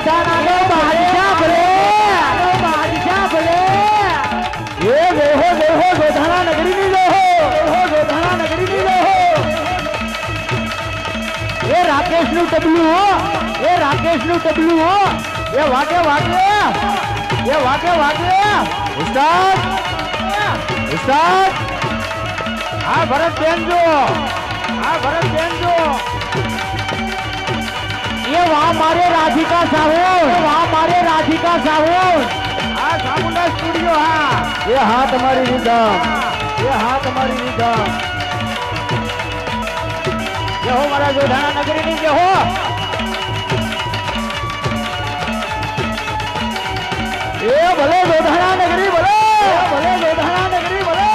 જોધાનાનો બાદશાહ ભલે. બાદશાહ ભલે. એ વેહો વેહો જોધાના નગરીની વેહો વેહો જોધાના નગરીની વેહો એ રાકેશનું ટબલું હો. એ રાકેશનું ટબલું હો. એ વાગે વાગે. એ વાગે વાગે. ઉસ્તાદ. ઉસ્તાદ. હા ભરત બેન જો. આ ભરત બેન જો. એ વાહ મારે રાધિકા સાહુ વાહ મારે રાધિકા સાહુ આ સામુંડા સ્ટુડિયો હા. એ હા તમારી રીધમ એ હા તમારી રીધમ જે હો મારા જોધાણા નગરીની જે હો. એ ભલે જોધાણા નગરી ભલે. ભલે જોધાણા નગરી ભલે.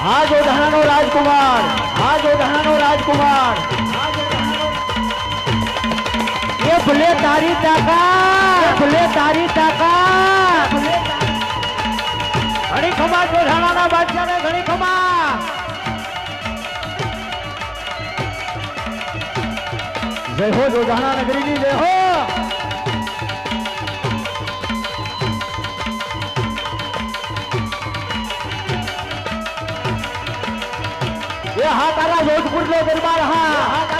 હા જોધાણાનો રાજકુમાર. હા જોધાણાનો રાજકુમાર. એ ભલે તારી તાકાત ભલે તારી તાકાત. ઘણી ખમા જોધાણાના બાદશાહને ઘણી ખમા જય હો જોધાણા નગરીની, જય હો. એ હા તારા જોધપુર નો દરબાર, હા.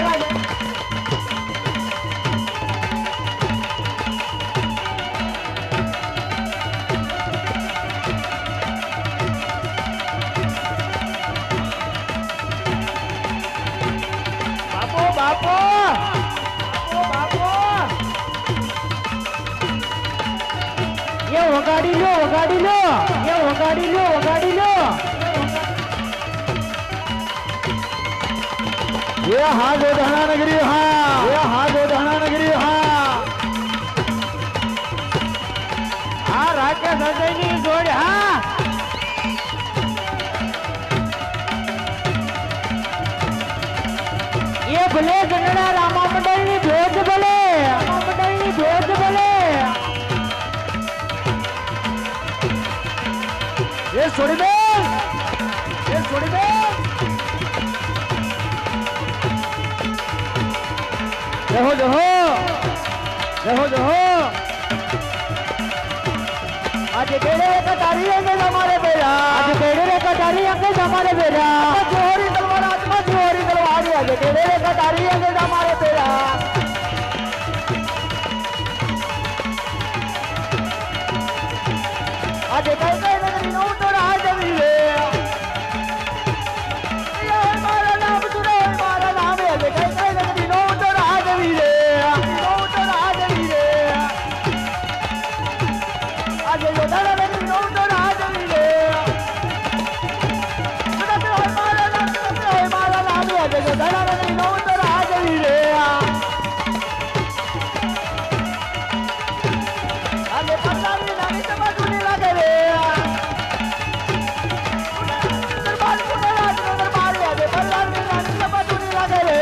વગાડી લો વગાડી લો એ વગાડી લો વગાડી લો એ હા ગોધાણા નગરી જહો જહો. જહો જહો. આજે કેડે કટારી અંગે તમારે બેરા આજે કેડે કટારી અંગે તમારે બેરા જોરી તલવાર હાથમાં જોરી તલવાર. આજે કેડે કટારી અંગે મારા નામ આજે યોધાના નગરી નો તો રાજ વીરે આજે પલ્લાની નાની તમારી લાગે રે દરબાર પુણે દરબાર આજે પલ્લાની નાની તમારી લાગે રે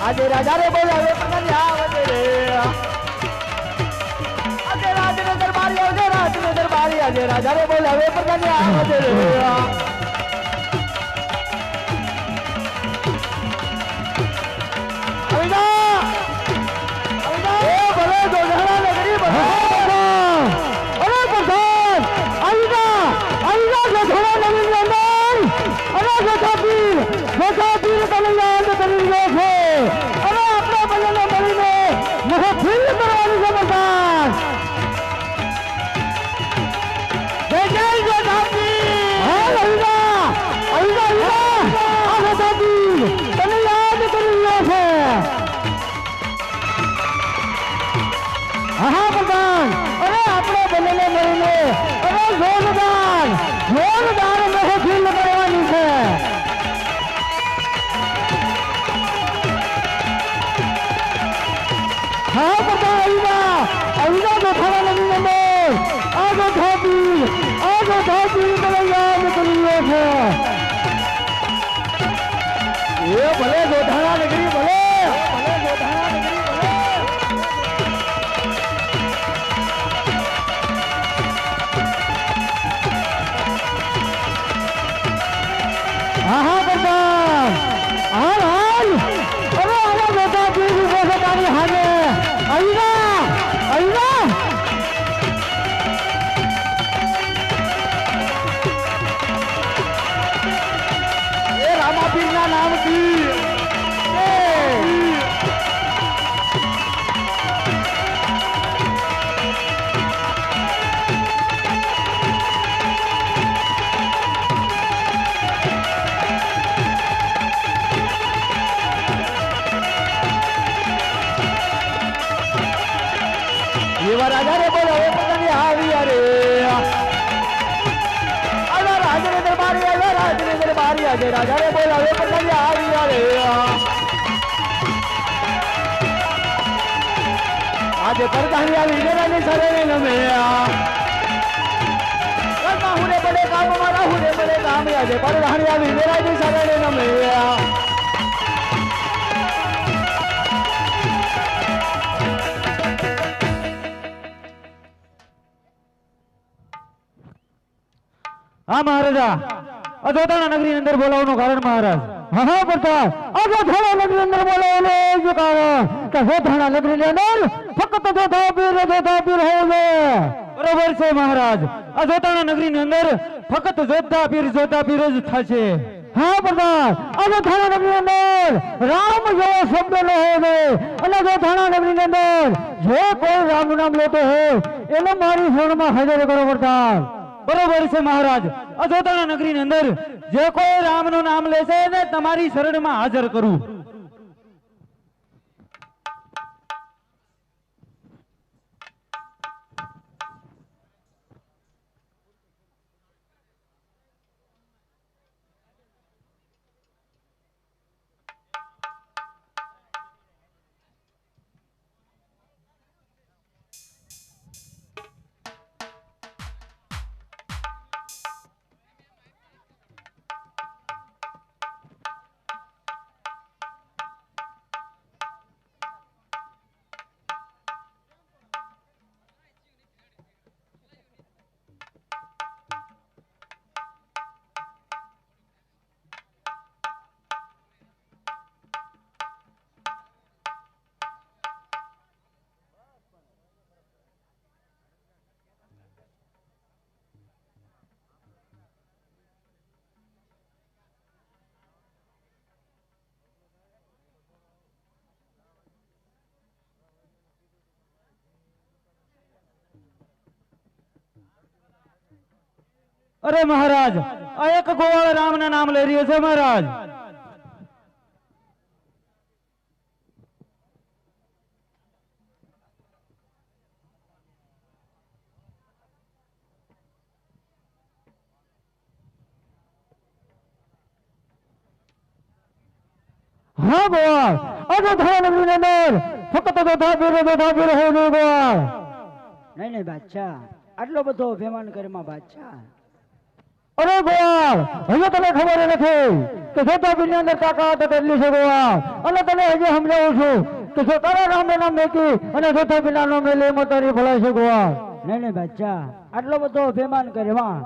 આજે રાજા રે બોલાવે દરબારી આજે રાજા રે બોલાવે પગની આવતે રે બોલાવે પોતાની આવ્યા રે આલા રાજને દરબારી અલા રાજને દરબારી આજે રાજા રે બોલાવે પોતાની આવી અરે. આજે પરદાની આવી ગેરાની સરે નમે. હુને બડે કામ મારા હુને બડે કામ. આજે પરદાની આવી ગેરાની સરે નમે. હા, મહારાજા. અજોતાના નગરી અંદર બોલાવવાનું કારણ, મહારાજ. હા હા પ્રતાપ અજોતાના નગરી અંદર બોલાવવાનું એ કારણ કે અજોતાના નગરી અંદર ફક્ત જોતા પીર જોતા પીર હોવે. બરોબર છે, મહારાજ. અજોતાના નગરી ની અંદર ફક્ત જોતા પીર જોતા પીર જ થશે. હા, પ્રતાપ. અજોતાના નગરી અંદર રામ જેવો શબ્દ ન હોવે. અને અજોતાના નગરી ની અંદર જે કોઈ રામ નામ લેતો હોય, એનો મારી શરણમાં હાજર કરો, પ્રતાપ. બરોબર છે મહારાજ. અજોતાના નગરીની અંદર જે કોઈ રામનું નામ લેશે એને તમારી શરણમાં હાજર કરું. અરે મહારાજ, આ એક ગોવાળ રામના નામ લઈ રહ્યો છે મહારાજ. હા ગોવાળ અજોધા નગરી અંદર ફક્ત તો પીરો જોધા પીરો હોય ગોવાળ. નહીં નહીં, બાદશાહ, આટલો બધો અભિમાન કરમાં બાદશાહ. અરે ગોવાળ હવે તને ખબર નથી કે જોતા પીરની અંદર તાકાત કેટલી છે ગોવાળ અને તને હજી સમજાવું છું કે જો તારા નામે નામ મેકી અને જોતા પીના નામ મેલે એમાં તારી ભલાઈ છે ગોવાળ નહીં નહીં બાદશાહ આટલો બધો અભિમાન કરે વા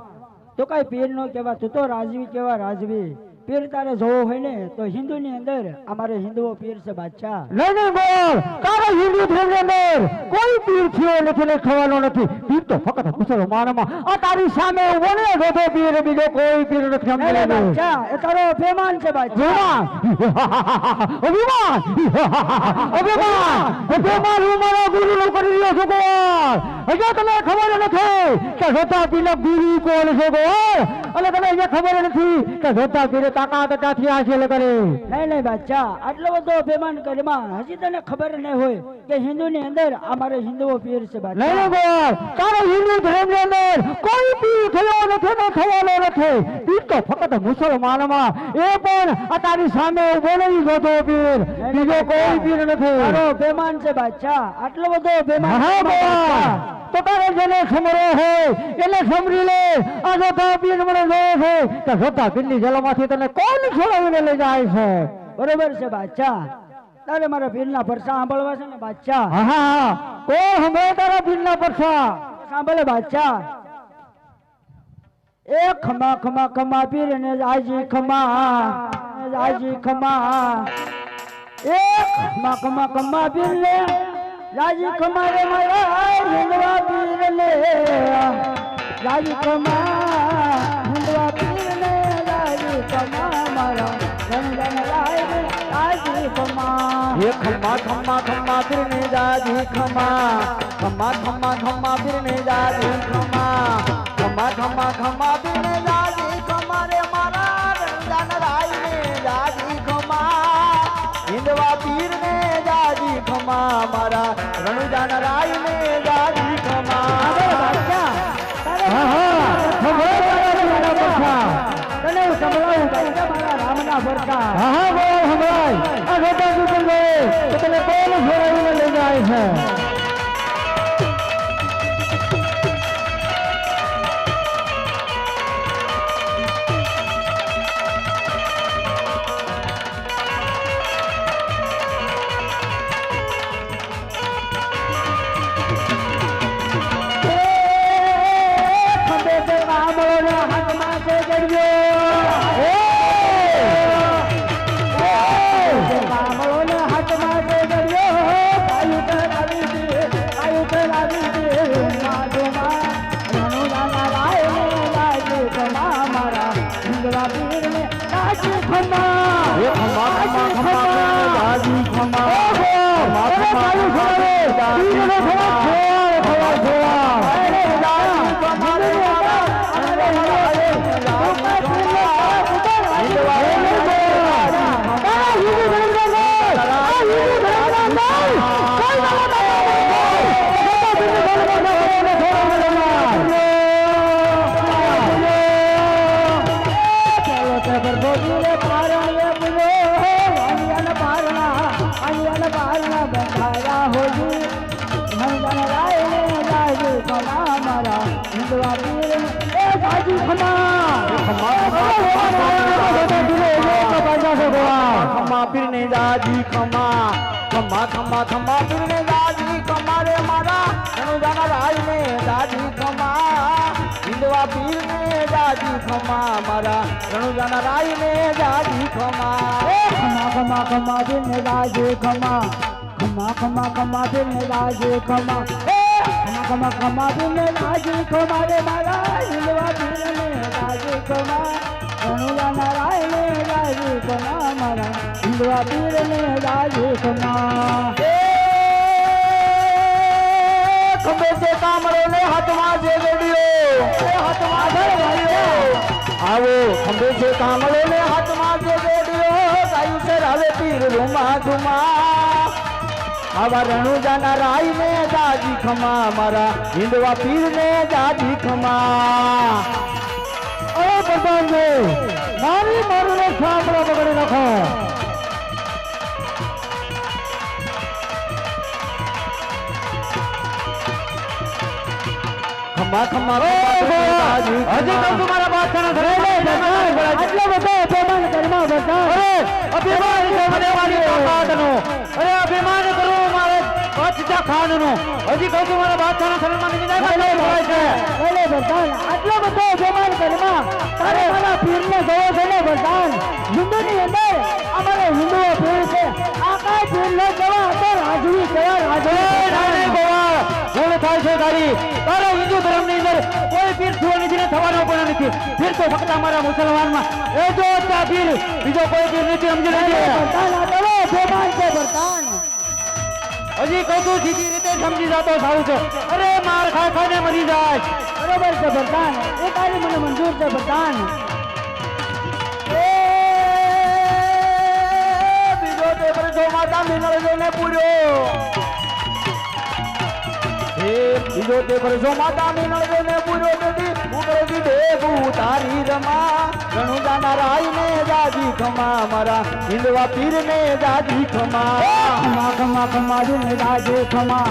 તો કાંઈ પીર નો કહેવા તું તો રાજવી કેવા રાજવી. પીર તારે જોવો હોય ને તો હિન્દુ ની અંદર અમારે હિન્દુઓ પીર છે બાદશાહ. નહીં નહીં બોલ તારે હિન્દુ ધર્મની અંદર કોઈ પીર થયો નથી ને ખવાનો નથી. પીર તો ફક્ત મુસલમાનમાં. આ તારી સામે ઊભો ને પીર બીજો કોઈ પીર નથી નહીં સમજેલો બાદશાહ એ તારો અભિમાન છે બાદશાહ. અભિમાન? અભિમાન? અભિમાન? હું મારા ગુરુનો કરી રહ્યો છું ગોળ! હજુ તમને ખબર નથી કે જોતા પીને ગુરુ કોણ છે ગો? અને તને એ ખબર નથી કે જોતા પીને તાકાત ક્યાંથી હાસિલ કરે? નહીં નહીં બાદશાહ આટલો બધો અભિમાન કરીમાં હજી તને ખબર નહીં હોય કે હિન્દુની અંદર અમારે હિન્દુઓ પીર છે નહીં ગો. તારા હિન્દુ ધર્મની અંદર કોઈ પીર થયો નથી ને થવાનો નથી. પીર તો ફક્ત મુસલમાનમાં. એ પણ આ તારી સામે ઊભો નહીં જોતો પીર. બીજો કોઈ પીર નથી. તારો અભિમાન છે બાદશાહ. આટલો બધો અભિમાન હા. તો તારે જેને સમરો હોય એને સમરી લે. આ જોતા પીન મને જોયે છે તો જોતા પીરની જલમાંથી તને કોણ છોડાવીને લઈ જાય છે? બરોબર છે બાદશાહ. તારે મારા પીરના પરસા સાંભળવા છે ને બાદશાહ? હા હા કોણ હમે તારા પીરના પરસા? સાંભળે બાદશાહ. એ ખમા ખમા ખમા પીર ને આજી ખમા આજી ખમા. એ ખમા ખમા ખમા પીર ને રાજી કમારે મારા હિંદવા પીર ને રાજી કમા હિંદવા પીર ને રાજી કમા મારા રંગન રાય રાજી કમા હે ખમા ખમા ખમા પીર ને રાજી ખમા ખમા ખમા ખમા પીર ને રાજી ખમા ખમા ખમા ખમા પીર ને હા હા બોલ હમણાં આ રોટા દુકાન ગયે. તો લઈ જાય છે? પીરને દાદી ખમા ખમા ખમા ખમા પીરને દાદી ખમા રે મારા. રણુજાના રાયને દાદી ખમા હિંદવા પીરને દાદી ખમા મારા. રણુજાના રાયને દાદી ખમા. ખમા ખમા ખમા દિન રાજે ખમા. ખમા ખમા ખમા દિન રાજે ખમા. ખમા ખમા ખમા દિન રાજે ખમા રે મારા. હિલવા દિન રાજે ખમા. રણુલા નારાયણ રાજે ખમા મારા હિલવા પીર ને રાજે ખમા ખંભે છે કામરો ને હાથમાં છે રેડિયો હાથમાં રેડિયો આવો ખંભે છે કામરો ને હાથમાં છે રેડિયો ગાયું છે રાવે પીર રૂમા ધુમા આવા રણુજાના રાય ને દાજી ખમા મારા હિંદવા પીર ને દાજી ખમા અરે મારી મારું સાંભળો બગડી નાખો. ખંભા ખમા હજી તો તમારા બાદશાહના ઘરે આટલો બધો અપમાન કર્મા બધા અભિમાન છે. મને બાદશાહનું હજી કહું છું મારા બાદશાહના શરણમાં નિમિત્ત થાય છે. ભલે વરદાન આટલો બધો અભિમાન કર્મા તારે મારા પીરને ગયો છે ને વરદાન હિન્દુની અંદર અમારે હિન્દુઓ પીર છે. આ પીર પીરને જવા કયા એ રાજવી નાની ગોવા ભૂલ થાય છે તારી? તારા હિન્દુ ધર્મની અંદર કોઈ પીર થયો નથી ને થવાનો પણ નથી. પીર તો ફક્ત અમારા મુસલમાનમાં. એ જો ત્યાં પીર બીજો કોઈ પીર નથી સમજી લેજે. વરદાન આ તો છે વરદાન હજી કહું સીધી રીતે સમજી જતો સારું છે. અરે, માર ખાય ખાને મરી જાય. બરોબર છે ભગવાન એ તારી મને મંજૂર છે ભગવાન બીજો પેપર જો માતા મિનળ ને પૂર્યો બીજો પેપર જો માતા ને પૂર્યો, બેટી. ઉગરજી દેવું તારી રમા. ઘણું જાના રાય ને દાદી ખમા મારા. હિંદવા પીર ને દાદી ખમા. ખમા ખમા ખમા દિન રાજે ખમા.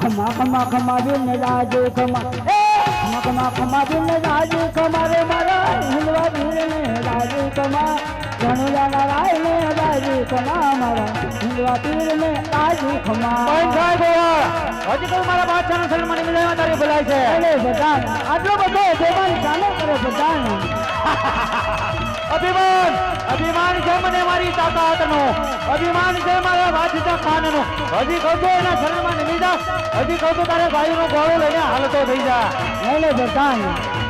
ખમા ખમા ખમા દિન રાજે ખમા. ખમા ખમા ખમા જો ને રાજે ખમા રે મારા. હિંદવા દિન રાજે ખમા. રણુલા નારાયણ રાજે ખમા મારા હિંદવા પીર ને રાજે ખમા પણ સાહેબ હજી કોઈ મારા બાદશાહના સન્માન મિલાવા તારી ભલાઈ છે અરે બધાન આટલો બધો દેવાન ચાલે કરે બધાન અભિમાન અભિમાન છે મને મારી તાકાતનો. અભિમાન છે મારા વાજતા ખાનનો. હજી કહું એના નમી જા હજી કહું તારે ભાઈનો ગોળો લઈને હાલતો થઈ જા. એટલે બધાન.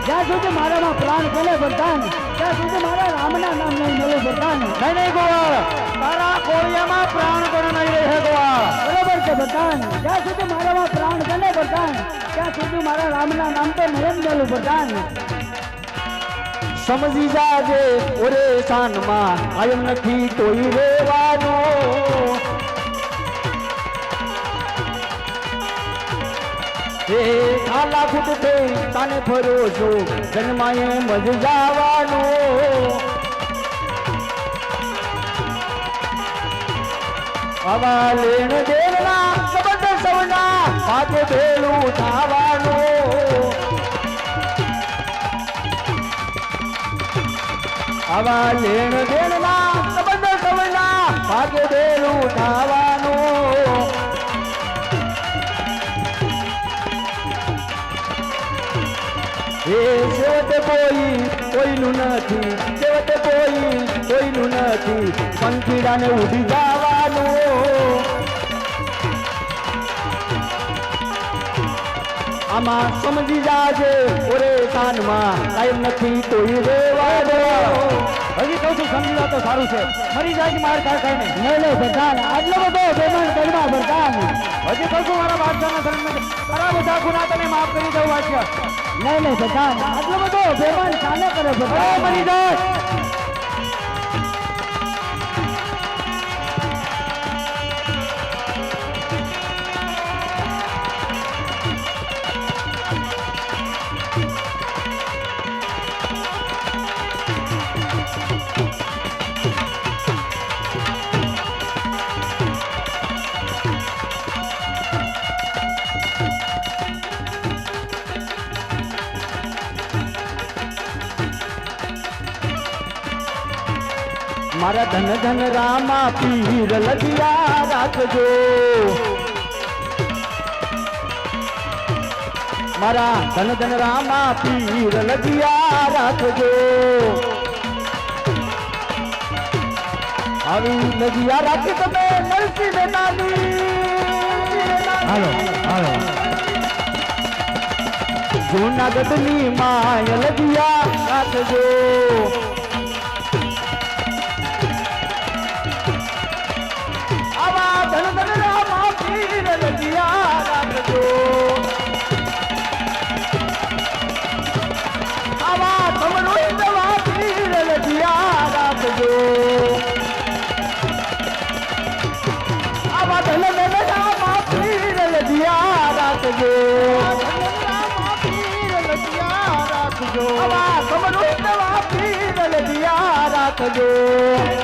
જ્યાં સુધી મારામાં પ્રાણ કરે ભગવાન ત્યાં સુધી મારા રામના નામ નહીં મળે ભગવાન નહીં નહીં ગોવાળ. તારા કોળિયામાં પ્રાણ પણ નહીં રહે ગોવાળ બરોબર છે બધાન. જ્યાં સુધી મારામાં પ્રાણ ગણે બધાન ત્યાં સુધી મારા રામના નામ તો નહીં ગયેલું બધાન. સમજી જાજે ઓરે શાનમાં આયમ નથી કોઈ રેવાનો એ આલા ફૂટ થઈ તાને ફરો છો જન્માએ મજ જવાનો. આવા લેણ દેણના સંબંધ સૌના ભાગ્ય ભેળું થવાનું આવા લેણ દેણના સંબંધ સૌના ભાગ્ય ભેળું થવાનું એ છેવટે કોઈ કોઈનું નથી છેવટે કોઈ કોઈનું નથી. પંખીડાને ઉડી જવાનું આમાં સમજી જાજે ઓરે કાનમાં કાયમ નથી કોઈ રેવાનો હજી કહું છું સમજી તો સારું છે. ફરી જાય કે માર નહીં. નહીં નહીં પ્રધાન આટલો બધો બેમાન કરવા પ્રધાન બધા ગુના તને માફ કરી દઉં વાંચ્ય નહીં નહીં બધા આટલો બધો બેમાન ચાલે કરે બધા મરી જાય. મારા ધન ધન રામા, પીર લગિયા રાખજો. મારા ધન ધન રામા, પીર લગિયા રાખજો. આવી લગિયા રાખી તમે નરસિંહ નાની હાલો હાલો. જૂનાગઢની માય લગિયા રાખજો. લગિયા